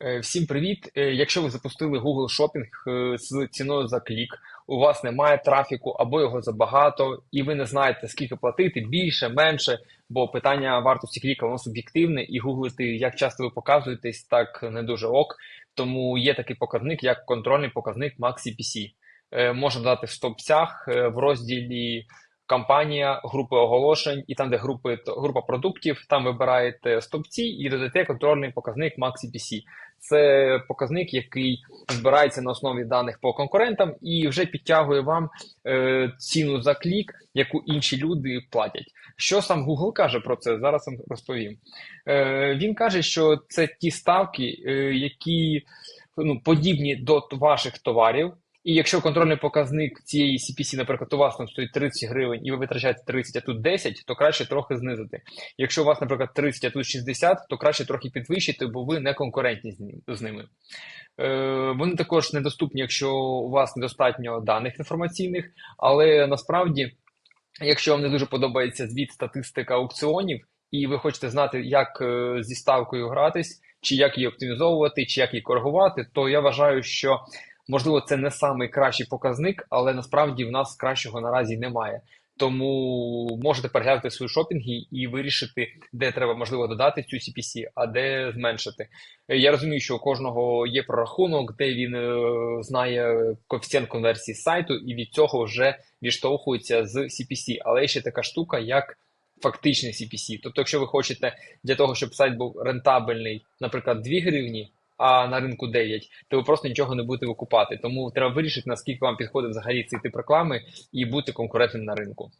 Е, Всім привіт! Е, Якщо ви запустили Google Shopping е, з ціною за клік, у вас немає трафіку або його забагато, і ви не знаєте, скільки платити, більше, менше, бо питання вартості кліка воно суб'єктивне, і гуглити, як часто ви показуєтесь, так не дуже ок. Тому є такий показник, як контрольний показник MaxCPC. Можна додати в стопцях в розділі кампанія, групи оголошень, і там, де групи, група продуктів, там вибираєте стопці і додаєте контрольний показник MaxCPC. Це показник, який збирається на основі даних по конкурентам і вже підтягує вам е, ціну за клік, яку інші люди платять. Що сам Google каже про це? Зараз вам розповім. Е, він каже, що це ті ставки, е, які ну, подібні до ваших товарів. І якщо контрольний показник цієї CPC, наприклад, у вас там стоїть 30 гривень, і ви витрачаєте 30, а тут 10, то краще трохи знизити. Якщо у вас, наприклад, 30, а тут 60, то краще трохи підвищити, бо ви не конкурентні з ним- з ними. Е, Вони також недоступні, якщо у вас недостатньо даних інформаційних, але насправді, якщо вам не дуже подобається звіт статистика аукціонів, і ви хочете знати, як е, зі ставкою гратись, чи як її оптимізовувати, чи як її коригувати, то я вважаю, що можливо це не самий кращий показник, але насправді в нас кращого наразі немає. Тому можете переглянути свої шопінги і вирішити, де треба можливо додати цю CPC, а де зменшити. Я розумію, що у кожного є прорахунок, де він е, знає коефіцієнт конверсії сайту, і від цього вже відштовхується з CPC. Але ще така штука, як фактичний CPC. Тобто, якщо ви хочете для того, щоб сайт був рентабельний, наприклад, 2 гривні, а на ринку 9, то ви просто нічого не будете викупати. Тому треба вирішити, наскільки вам підходить взагалі цей тип реклами і бути конкурентним на ринку.